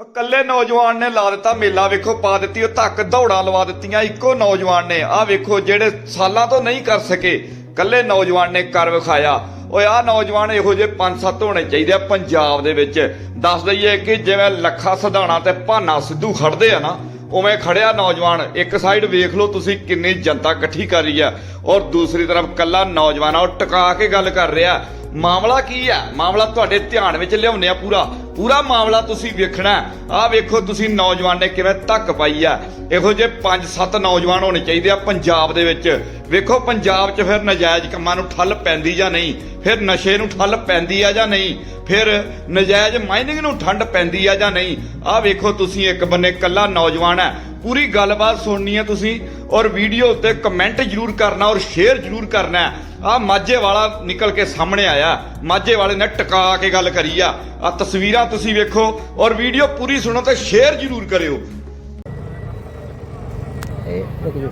ਉਹ ਕੱਲੇ ਨੌਜਵਾਨ ਨੇ ਲਾ ਦਿੱਤਾ ਮੇਲਾ, ਵੇਖੋ, ਪਾ ਦਿੱਤੀ, ਉਹ ਧੱਕ ਦੌੜਾਂ ਲਵਾ ਦਿੱਤੀਆਂ, ਇੱਕੋ ਨੌਜਵਾਨ ਨੇ। ਆਹ ਵੇਖੋ, ਜਿਹੜੇ ਸਾਲਾਂ ਤੋਂ ਨਹੀਂ ਕਰ ਸਕੇ, ਕੱਲੇ ਨੌਜਵਾਨ ਨੇ ਕਰ ਵਿਖਾਇਆ। ਓਏ, ਆਹ ਨੌਜਵਾਨ ਇਹੋ ਜਿਹੇ ਪੰਜ ਸੱਤ ਹੋਣੇ ਚਾਹੀਦੇ ਆ ਪੰਜਾਬ ਦੇ ਵਿੱਚ। ਦੱਸ ਦਈਏ ਕਿ ਜਿਵੇਂ ਲੱਖਾ ਸਧਾਣਾ ਤੇ ਭਾਨਾ ਸਿੱਧੂ ਖੜਦੇ ਆ ਨਾ, ਉਵੇਂ ਖੜਿਆ ਨੌਜਵਾਨ। ਇੱਕ ਸਾਈਡ ਵੇਖ ਲਓ ਤੁਸੀਂ ਕਿੰਨੀ ਜਨਤਾ ਇਕੱਠੀ ਕਰ ਰਹੀ ਆ। ਔਰ ਦੂਸਰੀ ਤਰਫ ਕੱਲਾ ਨੌਜਵਾਨ ਆ, ਉਹ ਟਿਕਾ ਕੇ ਗੱਲ ਕਰ ਰਿਹਾ। ਮਾਮਲਾ ਕੀ ਹੈ? ਮਾਮਲਾ ਤੁਹਾਡੇ ਧਿਆਨ ਵਿੱਚ ਲਿਆਉਂਦੇ ਆ ਪੂਰਾ। ਪੂਰਾ ਮਾਮਲਾ ਤੁਸੀਂ ਵੇਖਣਾ ਆਹ ਵੇਖੋ ਤੁਸੀਂ ਨੌਜਵਾਨ ਨੇ ਕਿਵੇਂ ਧੱਕ ਪਾਈ ਆ ਇਹੋ ਜਿਹੇ 5-7 ਨੌਜਵਾਨ ਹੋਣੇ ਚਾਹੀਦੇ ਆ ਪੰਜਾਬ ਦੇ ਵਿੱਚ। ਵੇਖੋ ਪੰਜਾਬ 'ਚ ਫਿਰ ਨਜਾਇਜ਼ ਕੰਮਾਂ ਨੂੰ ਠੱਲ ਪੈਂਦੀ ਜਾਂ ਨਹੀਂ? ਫਿਰ ਨਸ਼ੇ ਨੂੰ ਠੱਲ ਪੈਂਦੀ ਆ ਜਾਂ ਨਹੀਂ? ਫਿਰ ਨਜਾਇਜ਼ ਮਾਈਨਿੰਗ ਨੂੰ ਠੰਡ ਪੈਂਦੀ ਆ ਜਾਂ ਨਹੀਂ? ਆਹ ਵੇਖੋ ਤੁਸੀਂ ਇੱਕ ਬੰਨੇ ਕੱਲਾ ਨੌਜਵਾਨ ਹੈ। ਪੂਰੀ ਗੱਲਬਾਤ ਸੁਣਨੀ ਹੈ ਤੁਸੀਂ ਔਰ ਵੀਡੀਓ ਉੱਤੇ ਕਮੈਂਟ ਜਰੂਰ ਕਰਨਾ ਔਰ ਸ਼ੇਅਰ ਜਰੂਰ ਕਰਨਾ ਆ ਮਾਝੇ ਵਾਲਾ ਨਿਕਲ ਕੇ ਸਾਹਮਣੇ ਆਇਆ। ਮਾਝੇ ਵਾਲੇ ਨੇ ਟਿਕਾ ਕੇ ਗੱਲ ਕਰੀ ਆ। ਆ ਤਸਵੀਰਾਂ ਤੁਸੀਂ ਵੇਖੋ ਔਰ ਵੀਡੀਓ ਪੂਰੀ ਸੁਣੋ ਤੇ ਸ਼ੇਅਰ ਜਰੂਰ ਕਰਿਓ। ਇਹ ਰੁਕ ਜਾਓ।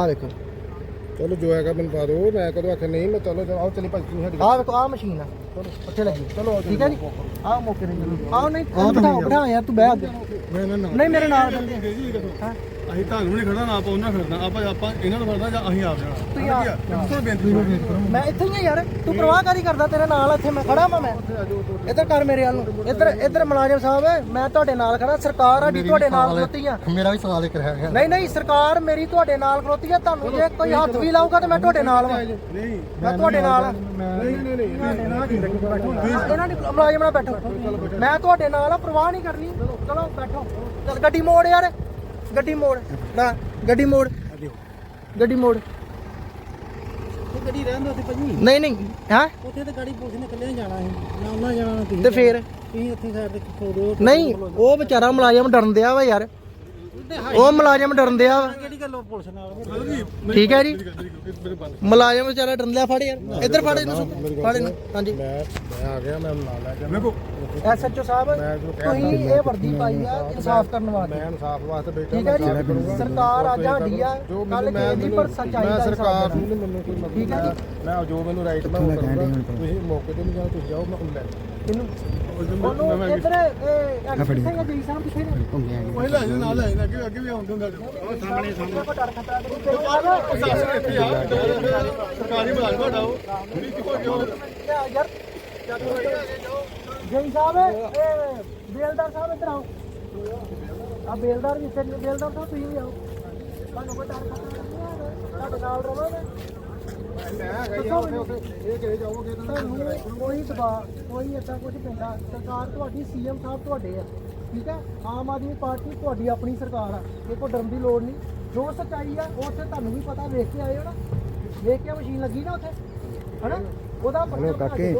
ਆਹ ਵੇਖੋ। ਚਲੋ ਜੋ ਹੈਗਾ ਮੈਨੂੰ ਪਾ ਦਿਓ। ਮੈਂ ਕਦੋਂ ਆਖਿਆ ਨਹੀਂ ਮੈਂ ਚਲੋ ਆਓ ਚਲੀ ਭਾਜੀ ਤੁਸੀਂ ਸਾਡੀ ਆਹ ਵੇਖੋ ਆਹ ਮਸ਼ੀਨ ਆ। ਚਲੋ ਉੱਥੇ ਲੱਗੀ। ਚਲੋ ਠੀਕ ਹੈ ਜੀ? ਆਹ ਮੌਕੇ ਚਲੋ। ਆਹ ਨਹੀਂ ਬਿਠਾ ਬਿਠਾ ਯਾਰ ਤੂੰ ਬਹਿ ਅੱਗੇ। ਮੈਂ ਨਾ ਨਹੀਂ ਮੇਰੇ ਨਾਲ ਚੱਲਦੇ ਹਾਂ। ਅਸੀਂ ਤੁਹਾਨੂੰ ਨਹੀਂ ਖੜਨਾ ਨਾ ਆਪਾਂ ਉਹਨਾਂ ਖੜਨਾ। ਆਪਾਂ ਆਪਾਂ ਇਹਨਾਂ ਨੂੰ ਖੜਨਾ ਜਾਂ ਅਸੀਂ ਆਪ ਤੁਸੀਂ ਜਾਣਾ ਆ- ਕਿਹੜਾ ਬੇਨਤੀ ਕਰੋ ਮੈਂ ਇੱਥੇ ਹੀ ਆ ਯਾਰ। ਤੂੰ ਪ੍ਰਵਾਹ ਕਰੀ ਕਰਦਾ ਤੇਰੇ ਨਾਲ ਇੱਥੇ ਮੈਂ ਖੜਾ ਵਾਂ ਮੈਂ। ਇੱਧਰ ਕਰ ਮੇਰੇ ਵੱਲ ਨੂੰ। ਇੱਧਰ ਇੱਧਰ ਮੁਲਾਜ਼ਮ ਸਾਹਿਬ ਮੈਂ ਤੁਹਾਡੇ ਨਾਲ ਖੜਾ। ਸਰਕਾਰ ਸਾਡੀ ਤੁਹਾਡੇ ਨਾਲ ਖਲੋਤੀ ਆ। ਮੇਰਾ ਵੀ ਸਵਾਲ ਇੱਕ ਰਹਿ ਗਿਆ। ਨਹੀਂ ਨਹੀਂ ਸਰਕਾਰ ਮੇਰੀ ਤੁਹਾਡੇ ਨਾਲ ਖਲੋਤੀ ਆ। ਤੁਹਾਨੂੰ ਜੇ ਕੋਈ ਹੱਥ ਵੀ ਲਾਊਗਾ ਤੇ ਮੈਂ ਤੁਹਾਡੇ ਨਾਲ ਵਾਂ। ਨਹੀਂ। ਮੈਂ ਤੁਹਾਡੇ ਨਾਲ ਨਹੀਂ ਨਹੀਂ ਨਹੀਂ। ਇਹਨਾਂ ਦੀ ਮੁਲਾਜ਼ਮ ਨਾਲ ਬੈਠੋ। ਮੈਂ ਤੁਹਾਡੇ ਨਾਲ ਆ ਪ੍ਰਵਾਹ ਨਹੀਂ ਕਰਨੀ। ਚਲੋ ਬੈਠੋ। ਚੱਲ ਗੱਡੀ ਮੋੜ ਯਾਰ। ਗੱਡੀ ਮੋੜ। ਨਾ ਗੱਡੀ ਮੋੜ। ਗੱਡੀ ਮੋੜ। ਗੱਡੀ ਰਹਿਣ ਦੋ ਤੇ ਭਾਜੀ। ਨਹੀਂ ਨਹੀਂ ਹਾਂ? ਉੱਥੇ ਤੇ ਗਾੜੀ ਪੁਲਿਸ ਨੇ ਇਕੱਲੇ ਜਾਣਾ ਹੈ ਨਾ ਉਹਨਾਂ ਜਾਣਾ ਤੁਸੀਂ ਤੇ ਫੇਰ? ਤੁਸੀਂ ਇੱਥੇ ਸਾਈਡ ਤੇ ਖੋ ਦਿਓ ਨਹੀਂ ਉਹ ਵਿਚਾਰਾ ਮੁਲਾਜ਼ਮ ਡਰਨ ਦਿਆ ਵਾ ਯਾਰ। ਉਹ ਮੁਲਾਜ਼ਮ ਡਰਨ ਦਿਆ ਵਾ। ਕਿਹੜੀ ਗੱਲੋਂ ਪੁਲਿਸ ਨਾਲ? ਠੀਕ ਹੈ ਜੀ। ਮੁਲਾਜ਼ਮ ਵਿਚਾਰਾ ਡਰਨ ਲਿਆ ਫੜ ਯਾਰ। ਇੱਧਰ ਫੜ ਇਹਨੂੰ ਫੜ ਇਹਨੂੰ। ਹਾਂਜੀ। ਮੈਂ ਮੈਂ ਆ ਗਿਆ ਮੈਂ ਨਾਲ ਲੈ ਗਿਆ ਐਸਐਚਓ ਸਾਹਿਬ ਤੁਸੀਂ ਇਹ ਵਰਦੀ ਪਾਈ ਆ ਇਨਸਾਫ ਕਰਨ ਵਾਸਤੇ। ਮੈਂ ਇਨਸਾਫ ਵਾਸਤੇ ਬੈਠਾ ਠੀਕ ਹੈ ਜੀ? ਸਰਕਾਰ ਅੱਜ ਸਾਡੀ ਆ ਜੋ ਕੱਲ ਕਹਿੰਦੀ ਪਰ ਸੱਚਾਈ ਮੈਂ ਦਾ ਸਰਕਾਰ ਨੂੰ ਮੈਨੂੰ ਕੋਈ ਮਤਲਬ ਠੀਕ ਹੈ ਜੀ। ਮੈਂ ਜੋ ਮੈਨੂੰ ਰਾਈਟ ਮੈਂ ਉਹ ਕਰੂੰਗਾ। ਤੁਸੀਂ ਮੌਕੇ ਤੇ ਨਹੀਂ ਜਾਓ ਤੁਸੀਂ ਜਾਓ ਮੈਂ ਲੈ ਇਹਨੂੰ ਉਹਨੂੰ ਇੱਧਰ ਇਹ ਕਿੱਥੇ ਹੈ ਜੀ ਸਾਹਿਬ ਪਿੱਛੇ ਨੇ। ਉਹ ਲੈ ਜਾ ਨਾਲ ਲੈ ਜਾ ਅੱਗੇ ਅੱਗੇ ਵੀ ਆਉਂਦੇ ਹੁੰਦਾ ਉਹ ਸਾਹਮਣੇ ਸਾਹਮਣੇ। ਸਰਕਾਰੀ ਮੁਲਾਜ਼ਮ ਤੁਹਾਡਾ ਉਹ। ਤੁਸੀਂ ਕਿੱਥੋਂ ਕਿਉਂ ਯਾਰ ਜੈ ਸਾਹਿਬ ਇਹ ਬੇਲਦਾਰ ਸਾਹਿਬ ਇੱਧਰ ਆਓ। ਆ ਬੇਲਦਾਰ ਵੀ ਇੱਥੇ ਬੇਲਦਾਰ ਸਾਹਿਬ ਤੁਸੀਂ ਵੀ ਆਓ। ਤੁਹਾਨੂੰ ਕੋਈ ਡਰ ਤੁਹਾਡੇ ਨਾਲ ਰਵਾਂਗੇ। ਕੋਈ ਦਬਾਅ ਕੋਈ ਕੁਝ ਪੈਂਦਾ। ਸਰਕਾਰ ਤੁਹਾਡੀ ਸੀਐਮ ਸਾਹਿਬ ਤੁਹਾਡੇ ਆ ਠੀਕ ਹੈ? ਆਮ ਆਦਮੀ ਪਾਰਟੀ ਤੁਹਾਡੀ ਆਪਣੀ ਸਰਕਾਰ ਆ। ਇਹ ਕੋਈ ਡਰਨ ਦੀ ਲੋੜ ਨਹੀਂ। ਜੋ ਸੱਚਾਈ ਆ ਉਹ ਉੱਥੇ ਤੁਹਾਨੂੰ ਵੀ ਪਤਾ। ਵੇਖ ਕੇ ਆਏ ਹੋ ਨਾ। ਵੇਖ ਕੇ ਮਸ਼ੀਨ ਲੱਗੀ ਨਾ ਉੱਥੇ। ਹਨਾ? ਉਹਦਾ ਪਰਚਾ ਬਣਾ ਕੇ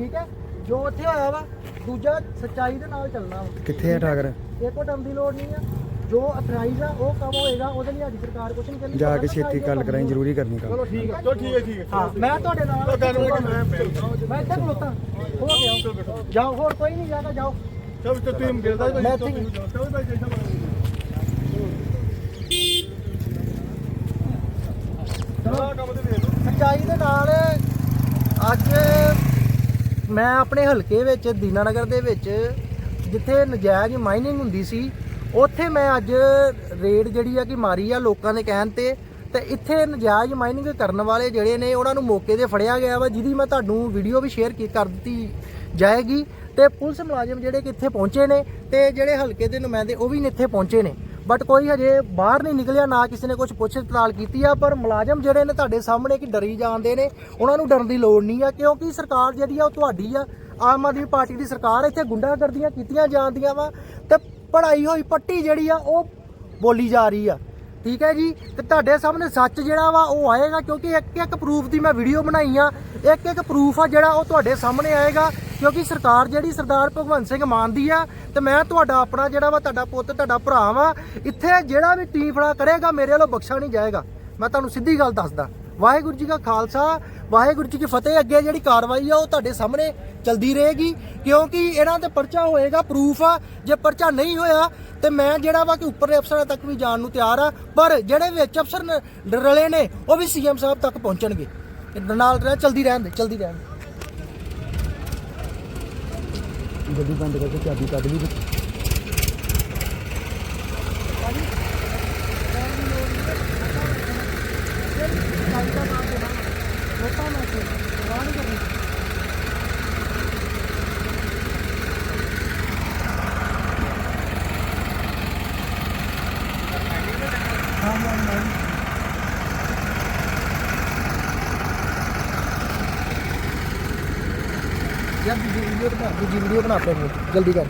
ਠੀਕ ਹੈ? ਜੋ ਉੱਥੇ ਹੋਇਆ ਵਾ ਦੂਜਾ ਸੱਚਾਈ ਦੇ ਨਾਲ ਚੱਲਣਾ ਵਾ। ਕਿੱਥੇ ਹੈ ਠਾਕਰ? ਇਹ ਕੋਈ ਡਰਨ ਦੀ ਲੋੜ ਨਹੀਂ ਆ। ਜੋ ਅਥਰਾਈਜ਼ ਆ ਉਹ ਕੰਮ ਹੋਏਗਾ ਉਹਦੇ ਲਈ ਸਾਡੀ ਸਰਕਾਰ ਕੁਝ ਨਹੀਂ ਕਹਿੰਦੀ। ਜਾ ਕੇ ਛੇਤੀ ਗੱਲ ਕਰਾਈ ਜ਼ਰੂਰੀ ਕਰਨੀ ਚਲੋ ਠੀਕ ਹੈ ਚਲੋ ਠੀਕ ਹੈ ਠੀਕ ਹੈ। ਹਾਂ ਮੈਂ ਤੁਹਾਡੇ ਨਾਲ ਮੈਂ ਮੈਂ ਮੈਂ ਇੱਥੇ ਖਲੋਤਾ। ਹੋ ਗਿਆ। ਜਾਓ ਹੋਰ ਕੋਈ ਨਹੀਂ ਜਾਗਾ ਜਾਓ। ਚਲੋ ਤੇ ਤੁਸੀਂ ਮਿਲਦਾ ਭਾਈ ਮੈਂ ਇੱਥੇ ਹੀ। ਚਲੋ ਭਾਈ ਜੈਸਾ ਚਲੋ। ਕੰਮ ਤੇ ਦੇਖ ਲਓ। ਸੱਚਾਈ ਦੇ ਨਾਲ ਅੱਜ ਮੈਂ ਆਪਣੇ ਹਲਕੇ ਵਿੱਚ, ਦੀਨਾਨਗਰ ਦੇ ਵਿੱਚ ਜਿੱਥੇ ਨਜਾਇਜ਼ ਮਾਈਨਿੰਗ ਹੁੰਦੀ ਸੀ, ਉੱਥੇ ਮੈਂ ਅੱਜ ਰੇਡ ਜਿਹੜੀ ਆ ਕਿ ਮਾਰੀ ਆ ਲੋਕਾਂ ਦੇ ਕਹਿਣ ਤੇ ਤੇ ਇੱਥੇ ਨਜਾਇਜ਼ ਮਾਈਨਿੰਗ ਕਰਨ ਵਾਲੇ ਜਿਹੜੇ ਨੇ, ਉਹਨਾਂ ਨੂੰ ਮੌਕੇ ਤੇ ਫੜਿਆ ਗਿਆ ਵਾ, ਜਿਹਦੀ ਮੈਂ ਤੁਹਾਨੂੰ ਵੀਡੀਓ ਵੀ ਸ਼ੇਅਰ ਕੀ ਕਰ ਦਿੱਤੀ ਜਾਏਗੀ, ਤੇ ਪੁਲਿਸ ਮੁਲਾਜ਼ਮ ਜਿਹੜੇ ਕਿ ਇੱਥੇ ਪਹੁੰਚੇ ਨੇ, ਤੇ ਜਿਹੜੇ ਹਲਕੇ ਦੇ ਨੁਮਾਇੰਦੇ ਉਹ ਵੀ ਇੱਥੇ ਪਹੁੰਚੇ ਨੇ। ਬਟ ਕੋਈ ਹਜੇ ਬਾਹਰ ਨਹੀਂ ਨਿਕਲਿਆ, ਨਾ ਕਿਸੇ ਨੇ ਕੁਝ ਪੁੱਛ ਪੜਤਾਲ ਕੀਤੀ ਆ, ਪਰ ਮੁਲਾਜ਼ਮ ਜਿਹੜੇ ਨੇ ਤੁਹਾਡੇ ਸਾਹਮਣੇ ਕਿ ਡਰੀ ਜਾਂਦੇ ਨੇ, ਉਹਨਾਂ ਨੂੰ ਡਰਨ ਦੀ ਲੋੜ ਨਹੀਂ ਆ, ਕਿਉਂਕਿ ਸਰਕਾਰ ਜਿਹੜੀ ਆ ਉਹ ਤੁਹਾਡੀ ਆ, ਆਮ ਆਦਮੀ ਪਾਰਟੀ ਦੀ ਸਰਕਾਰ ਇੱਥੇ ਗੁੰਡਾਗਰਦੀਆਂ ਕੀਤੀਆਂ ਜਾਂਦੀਆਂ ਵਾ, ਤੇ ਪੜਾਈ ਹੋਈ ਪੱਟੀ ਜਿਹੜੀ ਆ, ਉਹ ਬੋਲੀ ਜਾ ਰਹੀ ਆ। ਠੀਕ ਹੈ ਜੀ? ਤੇ ਤੁਹਾਡੇ ਸਾਹਮਣੇ ਸੱਚ ਜਿਹੜਾ ਵਾ, ਉਹ ਆਏਗਾ, ਕਿਉਂਕਿ ਇੱਕ ਇੱਕ ਪ੍ਰੂਫ ਦੀ ਮੈਂ ਵੀਡੀਓ ਬਣਾਈ ਆ ਇੱਕ ਇੱਕ ਪ੍ਰੂਫ ਆ ਜਿਹੜਾ ਉਹ ਤੁਹਾਡੇ ਸਾਹਮਣੇ ਆਏਗਾ, ਕਿਉਂਕਿ ਸਰਕਾਰ ਜਿਹੜੀ ਸਰਦਾਰ ਭਗਵੰਤ ਸਿੰਘ ਮਾਨ ਦੀ ਆ, ਤੇ ਮੈਂ ਤੁਹਾਡਾ ਆਪਣਾ ਜਿਹੜਾ ਵਾ, ਤੁਹਾਡਾ ਪੁੱਤ, ਤੁਹਾਡਾ ਭਰਾ ਵਾ, ਇੱਥੇ ਜਿਹੜਾ ਵੀ ਟੀਫੜਾ ਕਰੇਗਾ, ਮੇਰੇ ਵੱਲੋਂ ਬਖਸ਼ਾ ਨਹੀਂ ਜਾਏਗਾ। ਮੈਂ ਤੁਹਾਨੂੰ ਸਿੱਧੀ ਗੱਲ ਦੱਸਦਾ, ਵਾਹਿਗੁਰੂ ਜੀ ਕਾ ਖਾਲਸਾ, ਵਾਹਿਗੁਰੂ ਜੀ ਕੀ ਫਤਿਹ, ਅੱਗੇ ਜਿਹੜੀ ਕਾਰਵਾਈ ਆ, ਉਹ ਤੁਹਾਡੇ ਸਾਹਮਣੇ ਚਲਦੀ ਰਹੇਗੀ, ਕਿਉਂਕਿ ਇਹਨਾਂ ਤੇ ਪਰਚਾ ਹੋਏਗਾ ਪ੍ਰੂਫ ਆ, ਜੇ ਪਰਚਾ ਨਹੀਂ ਹੋਇਆ, ਤੇ ਮੈਂ ਜਿਹੜਾ ਵਾ ਕਿ ਉੱਪਰਲੇ ਅਫਸਰਾਂ ਤੱਕ ਵੀ ਜਾਣ ਨੂੰ ਤਿਆਰ ਆ, ਪਰ ਜਿਹੜੇ ਵਿੱਚ ਅਫਸਰ ਨ- ਰਲੇ ਨੇ, ਉਹ ਵੀ ਸੀਐਮ ਸਾਹਿਬ ਤੱਕ ਪਹੁੰਚਣਗੇ। ਇਹ ਨਾਲ ਰਹਿ, ਚਲਦੀ ਰਹਿਣ ਦੇ, ਚਲਦੀ ਰਹਿਣ ਦੇ। ਗੱਡੀ ਬੰਦ ਕਰਕੇ ਚਾਬੀ ਕੱਢ ਲਈ। ਯਾਰ ਦੂਜੀ ਵੀਡੀਓ ਬਣਾ ਦੂਜੀ ਵੀਡੀਓ ਬਣਾ ਆਪਣੇ ਕੋਲ ਜਲਦੀ ਕਰ।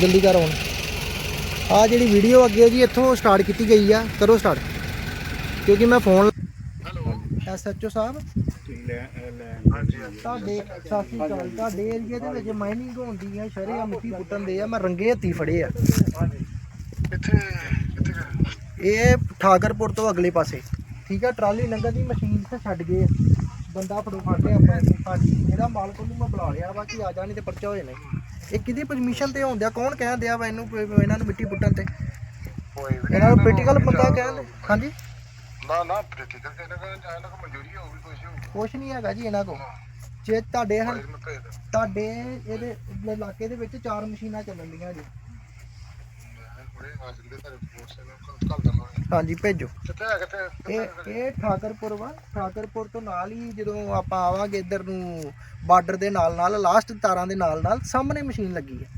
ਜਲਦੀ ਕਰ ਹੁਣ। ਆ ਜਿਹੜੀ ਵੀਡੀਓ ਅੱਗੇ ਜੀ ਇੱਥੋਂ ਸਟਾਰਟ ਕੀਤੀ ਗਈ ਆ। ਕਰੋ ਸਟਾਰਟ ਕਿਉਂਕਿ ਮੈਂ ਫੋਨ ਹੈਲੋ ਐਸਐਚਓ ਸਾਹਿਬ। ਤੁਹਾਡੇ ਸਤਿ ਸ਼੍ਰੀ ਅਕਾਲ। ਤੁਹਾਡੇ ਏਰੀਆ ਦੇ ਵਿੱਚ ਮਾਈਨਿੰਗ ਹੁੰਦੀ ਆ ਸ਼ਰੇ ਆ ਮਿੱਟੀ ਪੁੱਟਣ ਦੇ ਆ। ਮੈਂ ਰੰਗੇ ਹੱਥੀ ਫੜੇ ਆ। ਇਹ ਠਾਕਰਪੁਰ ਤੋਂ ਅਗਲੇ ਪਾਸੇ। ਠੀਕ ਆ ਟਰਾਲੀ ਲੰਘਣ ਦੀ ਮਸ਼ੀਨ ਤੇ ਛੱਡ ਗਏ ਆ। ਬੰਦਾ ਫੜੋ ਫੜਦੇ ਆਪਾਂ ਇੱਥੇ। ਹਾਂਜੀ। ਇਹਦਾ ਮਾਲਕ ਨੂੰ ਮੈਂ ਬੁਲਾ ਲਿਆ ਵਾ ਕਿ ਆ ਜਾ ਨਹੀਂ ਤੇ ਪਰਚਾ ਹੋ ਜਾਣਾ ਇਹ ਕਿਹਦੀ ਪਰਮਿਸ਼ਨ ਤੇ ਹੁੰਦਿਆ ਕੌਣ ਕਹਿਣ ਦਿਆ ਵਾ ਇਹਨੂੰ ਵੀ ਇਹਨਾਂ ਨੂੰ ਮਿੱਟੀ ਪੁੱਟਣ ਤੇ? ਇਹਨਾਂ ਨੂੰ ਪੋਲੀਟੀਕਲ ਬੰਦਾ ਕਹਿੰਦੇ ਹਾਂਜੀ? ਨਾ ਨਾ ਪ੍ਰੈਕਟੀਕਲ ਤੇ ਇਹਨਾਂ ਕੋਲ ਇਹਨਾਂ ਕੋਲ ਮਨਜ਼ੂਰੀ ਹੋਊਗੀ ਕੁਛ ਹੋਊ। ਕੁਛ ਨਹੀਂ ਹੈਗਾ ਜੀ ਇਹਨਾਂ ਕੋਲ। ਜੇ ਤੁਹਾਡੇ ਹਨ ਮੈਂ ਭੇਜ ਦਾਂ ਤੁਹਾਡੇ ਇਹਦੇ ਇਲਾਕੇ ਦੇ ਵਿੱਚ ਚਾਰ ਮਸ਼ੀਨਾਂ ਚੱਲਣ ਦੀਆਂ ਜੀ ਮੈਂ ਹੁਣੇ ਆ ਜਾਂਦੇ ਤੁਹਾਡੇ ਫੋਰਸ ਨੂੰ ਕੱਲ ਕੱਲ ਦਵਾਂਗੇ ਹਾਂਜੀ ਭੇਜੋ। ਕਿੱਥੇ ਹੈ ਕਿੱਥੇ? ਇਹ ਇਹ ਠਾਕਰਪੁਰ ਵਾ ਠਾਕਰਪੁਰ ਤੋਂ ਨਾਲ ਹੀ ਜਦੋਂ ਆਪਾਂ ਆਵਾਂਗੇ ਇੱਧਰ ਨੂੰ ਬਾਰਡਰ ਦੇ ਨਾਲ ਨਾਲ ਲਾਸਟ ਤਾਰਾਂ ਦੇ ਨਾਲ ਨਾਲ ਸਾਹਮਣੇ ਮਸ਼ੀਨ ਲੱਗੀ ਹੈ।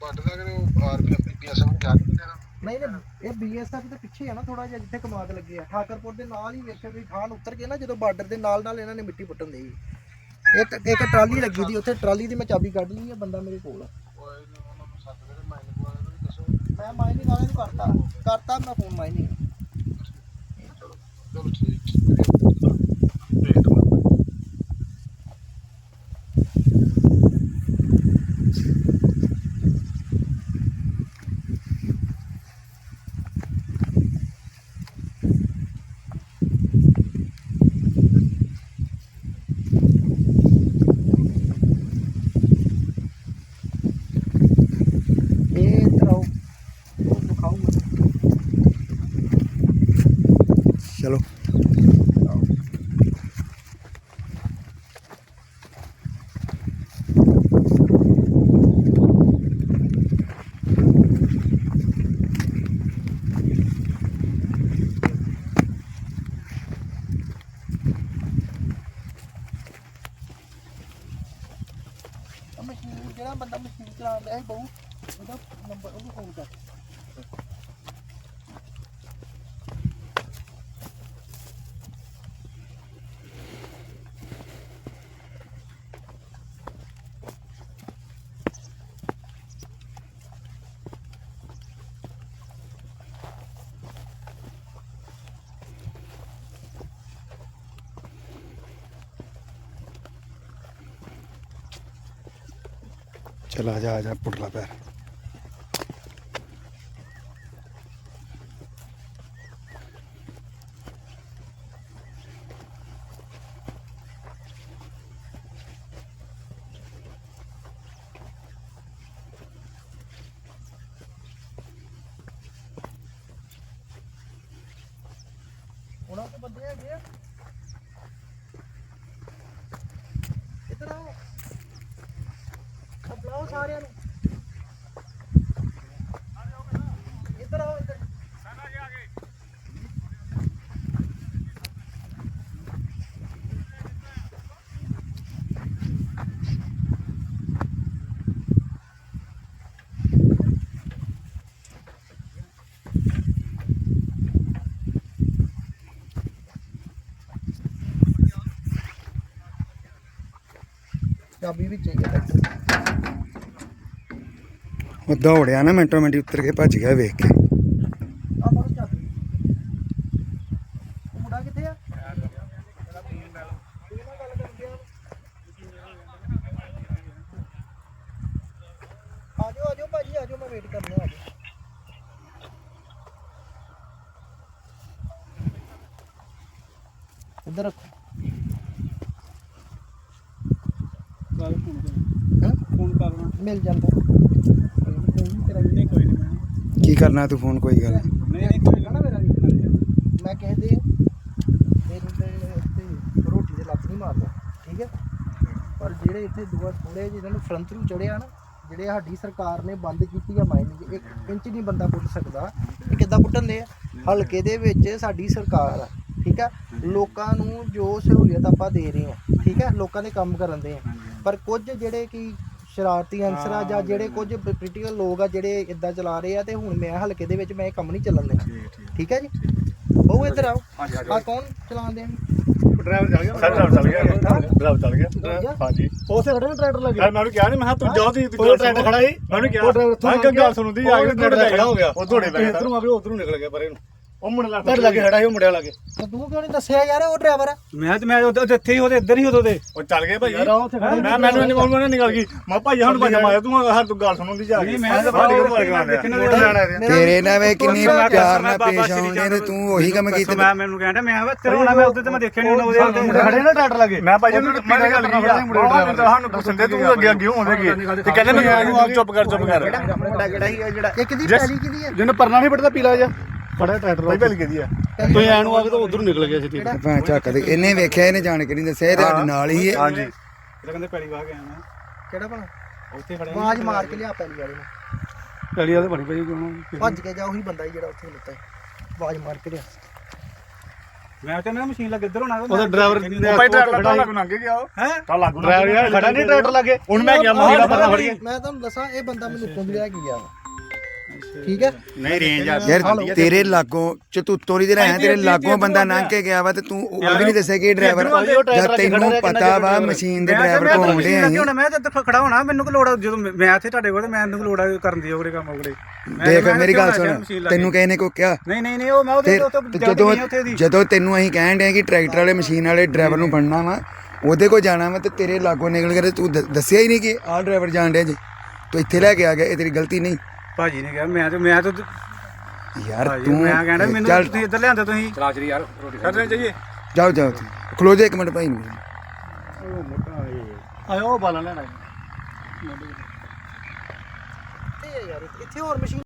ਬਾਰਡਰ ਦਾ ਨੂੰ ਨਹੀਂ ਨਹੀਂ ਨਹੀਂ ਇਹ ਬੀਐਸਐਫ ਦੇ ਪਿੱਛੇ ਹੈ ਨਾ ਥੋੜਾ ਜਿਹਾ ਜਿੱਥੇ ਕਮਾਦ ਲੱਗੇ ਆ। ਠਾਕਰਪੁਰ ਦੇ ਨਾਲ ਹੀ ਵੇਖਿਓ ਵੀ ਖਾਨ ਉਤਰ ਕੇ ਨਾ ਜਦੋਂ ਬਾਰਡਰ ਦੇ ਨਾਲ ਨਾਲ ਇਹਨਾਂ ਨੇ ਮਿੱਟੀ ਪੁੱਟਣ ਦੇਈ ਇੱਕ ਇੱਕ ਟਰਾਲੀ ਲੱਗੀ ਦੀ ਉੱਥੇ ਟਰਾਲੀ ਦੀ ਮੈਂ ਚਾਬੀ ਕੱਢ ਲਈ ਹੈ ਬੰਦਾ ਮੇਰੇ ਕੋਲ ਆ। ਉਹ ਇਹਨਾਂ ਨੂੰ ਸੱਤ ਦੇ ਮਾਈਨ ਵਾਲੇ ਨੂੰ ਵੀ ਦੱਸੋ ਮੈਂ ਮਾਈਨਿੰਗ ਵਾਲੇ ਨੂੰ ਕਰਤਾ ਕਰਤਾ ਮੈਂ ਫੋਨ ਮਾਈਨਿੰਗ ਚਲੋ ਚਲੋ ਠੀਕ ਭੇਜ ਦਵਾਂ ਇਹ ਇੱਧਰ ਆਓ ਉਹ ਦਿਖਾਓ ਮੈਨੂੰ ਚਲੋ ਆਹ ਮਸ਼ੀਨ ਜਿਹੜਾ ਬੰਦਾ ਮਸ਼ੀਨ ਚਲਾਉਂਦਾ ਹੈ ਬਹੁ ਉਹਦਾ ਨੰਬਰ ਉਹਨੂੰ ਫੋਨ ਕਰ ਚਲ ਆ ਜਾ ਆ ਪੈਰ। ਉਹਨਾਂ ਤੋਂ ਬੰਦੇ ਹੈਗੇ ਆ ਇੱਧਰ ਆਓ ਆ ਬੁਲਾਓ ਸਾਰਿਆਂ ਨੂੰ ਇੱਧਰ ਆਓ ਇੱਧਰ ਚਾਬੀ ਵੀ ਚਾਹੀਏ ਉਹ ਦੌੜਿਆ ਨਾ ਮਿੰਟੋ ਮਿੰਟੀ ਉੱਤਰ ਕੇ ਭੱਜ ਗਿਆ ਵੇਖ ਕੇ। ਮੁੰਡਾ ਕਿੱਥੇ ਆ? ਭਾਜੀ ਮੈਂ ਵੇਟ ਕਰ ਰਿਹਾ ਰੱਖੋ ਕੱਲ ਫੋਨ ਕਰ ਹੈਂ? ਫੋਨ ਕਰਨਾ ਮਿਲ ਜਾਂਦਾ। ਨਹੀਂ ਕੋਈ ਨਹੀਂ ਕੀ ਕਰਨਾ ਤੂੰ ਫੋਨ ਕੋਈ ਗੱਲ ਨੀ। ਨਹੀਂ ਨਹੀਂ ਕੋਈ ਨਾ ਮੇਰਾ ਵੀ। ਮੈਂ ਕਿਸੇ ਦੇ ਮਾਰਦਾ ਠੀਕ ਹੈ? ਪਰ ਜਿਹੜੇ ਇੱਥੇ ਦੂਆ ਥੋੜੇ ਜਿਹਨਾਂ ਨੂੰ ਚੜਿਆ ਨਾ ਜਿਹੜੇ ਸਾਡੀ ਸਰਕਾਰ ਨੇ ਬੰਦ ਕੀਤੀ ਆ ਮਾਈਨਿੰਗ ਇੱਕ ਇੰਚ ਨਹੀਂ ਬੰਦਾ ਪੁੱਟ ਸਕਦਾ। ਇਹ ਕਿੱਦਾਂ ਪੁੱਟਣ ਦੇ ਆ? ਹਲਕੇ ਦੇ ਵਿੱਚ ਸਾਡੀ ਸਰਕਾਰ ਆ ਠੀਕ ਹੈ? ਲੋਕਾਂ ਨੂੰ ਜੋ ਸਹੂਲੀਅਤ ਆਪਾਂ ਦੇ ਰਹੇ ਹਾਂ ਠੀਕ ਹੈ? ਲੋਕਾਂ ਦੇ ਕੰਮ ਕਰਨ ਦੇ ਆ। ਪਰ ਕੁਝ ਜਿਹੜੇ ਕਿ ਸ਼ਰਾਰਤੀ ਅਨਸਰ ਆ ਜਾਂ ਜਿਹੜੇ ਕੁਝ ਪੋਲੀਟੀਕਲ ਲੋਕ ਆ ਜਿਹੜੇ ਇਦਾਂ ਚਲਾ ਰਹੇ ਆ ਤੇ ਹੁਣ ਮੈਂ ਹਲਕੇ ਦੇ ਵਿੱਚ ਮੈਂ ਇਹ ਕੰਮ ਨਹੀਂ ਚੱਲਣ ਦੇਣਾ। ਠੀਕ ਹੈ ਜੀ? ਬਹੁ ਇੱਧਰ ਆਓ। ਆ ਕੌਣ ਚਲਾਉਂਦੇ ਆ ਡਰਾਈਵਰ ਚੱਲ ਗਿਆ। ਸਰ ਡਰਾਈਵਰ ਚੱਲ ਗਿਆ। ਡਰਾਈਵਰ ਚੱਲ ਗਿਆ। ਹਾਂਜੀ। ਉਸੇ ਖੜੇ ਨੇ ਟਰੈਕਟਰ ਲੱਗੇ। ਮੈਂ ਉਹਨੂੰ ਕਿਹਾ ਨਹੀਂ ਮੈਂ ਕਿਹਾ ਤੂੰ ਜਾਓ ਤੁਸੀਂ ਉਹ ਟਰੈਕਟਰ ਖੜਾ ਸੀ। ਮੈਂ ਉਹਨੂੰ ਕਿਹਾ ਮੈਂ ਗੱਲ ਸੁਣਦੀ ਆ ਕੇ ਟਰੈਕਟਰ ਖੜਾ ਹੋ ਗਿਆ। ਉਹ ਤੁਹਾਡੇ ਬੈਠਾ ਇਧਰੋਂ ਆ ਕੇ ਉਧਰੋਂ ਨਿਕਲ ਗਿਆ ਪਰੇ ਨੂੰ। ਉਹ ਮੁੰਡਾ ਲੱਗ ਤੁਹਾਡੇ ਲੱਗੇ ਖੜਾ ਸੀ ਉਹ ਮੁੰਡਿਆ ਲੱਗੇ ਤੇ ਤੂੰ ਕਿਉਂ ਨਹੀਂ ਦੱਸਿਆ ਯਾਰ ਉਹ ਡਰਾਈਵਰ ਆ ਮੈਂ ਤੇ ਮੈਂ ਉੱਥੇ ਇੱਥੇ ਹੀ ਉਹਦੇ ਇੱਧਰ ਹੀ ਉਦੋਂ ਦੇ ਉਹ ਚੱਲ ਗਏ ਭਾਈ ਯਾਰ ਆਹ ਉੱਥੇ ਖੜੇ ਮੈਂ ਮੈਨੂੰ ਨਹੀਂ ਕੋਲ ਨਿਕਲ ਗਈ ਮੈਂ ਭਾਈ ਹੁਣ ਭਾਈ ਮਾਰਿਆ ਤੂੰ ਹਰ ਤੂੰ ਗੱਲ ਸੁਣਨ ਦੀ ਜਾ ਕੇ ਮੈਂ ਤਾਂ ਸਾਡੇ ਕੋਲ ਬਾਹਰ ਮਾਰ ਕੇ ਦੇਖਣ ਆਉਂਦੇ ਆ ਲੈਣਾ ਤੇਰੇ ਨਾਲ ਵੇ ਕਿੰਨੀ ਪਿਆਰ ਨਾਲ ਪੇਸ਼ ਆਉਂਦੇ ਤੇ ਤੂੰ ਉਹੀ ਕੰਮ ਕੀਤਾ ਮੈਂ ਮੈਨੂੰ ਕਹਿੰਦਾ ਮੈਂ ਕਿਹਾ ਤੇਰਾ ਹੋਣਾ ਮੈਂ ਉੱਧਰ ਤੇ ਮੈਂ ਦੇਖਿਆ ਨਹੀਂ ਉਹਦੇ ਮੁੰਡੇ ਖੜੇ ਨੇ ਟਰੈਕਟਰ ਲੱਗੇ ਮੈਂ ਭਾਈ ਉਹਨੂੰ ਮੈਂ ਗੱਲ ਕੀਤੀ ਸਾਨੂੰ ਪੁੱਛਦੇ ਤੂੰ ਅੱਗੇ ਅੱਗੇ ਕੀ ਤੇ ਕਹਿੰਦੇ ਮੈਨੂੰ ਚੁੱਪ ਕਰ ਚੁੱਪ ਕਰ ਮੁੰਡਾ ਕਿਹੜਾ ਇਹ ਜਿਹੜਾ ਇੱਕ ਦੀ ਪੈਲੀ ਕਿਹਦੀ ਹੈ ਜਿਹਨੇ ਪਰਨਾ ਨਹੀਂ ਪੜਦਾ ਪੀਲਾ ਜਾ ਖੜਾ ਟਰੈਕਟਰ ਭਾਈ ਭਲ ਦੀ ਆ। ਤੁਸੀਂ ਐਨ ਨੂੰ ਆ ਕੇ ਤਾਂ ਉਧਰੋਂ ਨਿਕਲ ਗਿਆ ਸੀ ਭਾਂ ਚੱਕ ਦੇ ਇਹਨੇ ਵੇਖਿਆ ਇਹਨੇ ਜਾਣ ਕੇ ਨਹੀਂ ਦੱਸਿਆ ਇਹਦੇ ਸਾਡੇ ਨਾਲ ਹੀ ਹੈ। ਹਾਂਜੀ। ਇਹ ਕਹਿੰਦੇ ਪੈੜੀ ਵਾਹ ਗਿਆ ਮੈਂ। ਕਿਹੜਾ ਭਲਾ? ਉੱਥੇ ਖੜਿਆ ਆਵਾਜ਼ ਮਾਰ ਕੇ ਲਿਆ ਪੈਲੀ ਵਾਲੇ ਨੂੰ। ਪੈਲੀ ਵਾਲੇ ਬਣੀ ਪਈ ਕਿਉਂ? ਭੱਜ ਕੇ ਜਾ ਉਹੀ ਬੰਦਾ ਸੀ ਜਿਹੜਾ ਉੱਥੇ ਲੁੱਟਾ ਆਵਾਜ਼ ਮਾਰ ਕੇ ਲਿਆ। ਮੈਂ ਤੇ ਮੈਂ ਮਸ਼ੀਨ ਲੱਗ ਇੱਧਰ ਹੋਣਾ ਉਹਦਾ ਡਰਾਈਵਰ ਭਾਈ ਡਰਾਈਵਰ ਤਾਂ ਲੱਗ ਲੰਘ ਗਿਆ ਉਹ। ਹੈ? ਤਾਂ ਲੱਗ ਡਰਾਈਵਰ ਯਾਰ ਖੜਾ ਨਹੀਂ ਟਰੈਕਟਰ ਲੱਗੇ। ਹੁਣ ਮੈਂ ਗਿਆ ਮਹੀਨਾ ਪਤਾ ਫੜ ਕੇ। ਮੈਂ ਤੁਹਾਨੂੰ ਦੱਸਾਂ ਇਹ ਬੰਦਾ ਮੈਨੂੰ ਕੇ ਗਿਆ ਵਾ ਠੀਕ ਹੈ? ਨਹੀਂ ਰੇਂਜ ਆ। ਯਾਰ ਤੇਰੇ ਲਾਗੋਂ ਚਤੁੱਤੋਰੀ ਦੇ ਰਹਿ ਤੇਰੇ ਲਾਗੋਂ ਬੰਦਾ ਲੰਘ ਕੇ ਗਿਆ ਵਾ ਤੇ ਤੂੰ ਉਹ ਵੀ ਨਹੀਂ ਦੱਸਿਆ ਕਿ ਡਰਾਈਵਰ ਜਦ ਤੈਨੂੰ ਪਤਾ ਵਾ ਮਸ਼ੀਨ ਦੇ ਡਰਾਈਵਰ ਕੋ ਆਉਂਦੇ ਆਂ ਹੋਣਾ ਮੈਂ ਤਾਂ ਖੜਾ ਹੋਣਾ ਮੈਨੂੰ ਕੋ ਲੋੜ ਜਦੋਂ ਮੈਂ ਮੈਂ ਇੱਥੇ ਤੁਹਾਡੇ ਕੋਲ ਤੇ ਮੈਨੂੰ ਕੋ ਲੋੜ ਕਰਨ ਦੀ ਉਹਦੇ ਕੰਮ ਉਹਦੇ ਦੇਖ ਮੇਰੀ ਗੱਲ ਸੁਣ ਤੈਨੂੰ ਕਿਸੇ ਨੇ ਕੋ ਕਿਹਾ? ਨਹੀਂ ਨਹੀਂ ਨਹੀਂ ਉਹ ਮੈਂ ਉਹਦੇ ਜਦੋਂ ਜਦੋਂ ਤੈਨੂੰ ਅਸੀਂ ਕਹਿਣ ਡਿਆ ਕਿ ਟਰੈਕਟਰ ਵਾਲੇ ਮਸ਼ੀਨ ਵਾਲੇ ਡਰਾਈਵਰ ਨੂੰ ਫੜਨਾ ਵਾ ਉਹਦੇ ਕੋ ਜਾਣਾ ਵਾ ਤੇ ਤੇਰੇ ਲਾਗੋਂ ਨਿਕਲ ਕੇ ਤੇ ਦ- ਦੱਸਿਆ ਹੀ ਨਹੀਂ ਕਿ ਆਹ ਡਰਾਈਵਰ ਜਾਣ ਡਿਆ ਜੀ। ਤੂੰ ਇੱਥੇ ਲੈ ਕੇ ਆ ਗਿਆ ਇਹ ਤੇਰੀ ਗਲਤੀ ਨਹੀਂ। ਭਾਜੀ ਨੇ ਕਿਹਾ ਮੈਂ ਤੇ ਮੈਂ ਤਾਂ ਯਾਰ ਭਾਜੀ ਤੂੰ ਮੈਂ ਕਹਿੰਦਾ ਮੈਨੂੰ ਚੱਲ ਤੁਸੀਂ ਇੱਧਰ ਲਿਆਂਦੇ ਤੁਸੀਂ। ਕਰਨੇ ਚਾਹੀਏ ਜਾਓ ਜਾਓ ਖਲੋ ਜਾ ਇੱਕ ਮਿੰਟ ਭਾਈ ਨੂੰ। ਆਇਓ ਬਾਲਣ ਲੈਣਾ ਇੱਥੇ ਯਾਰ ਇੱਥੇ ਹੋਰ ਮਸ਼ੀਨ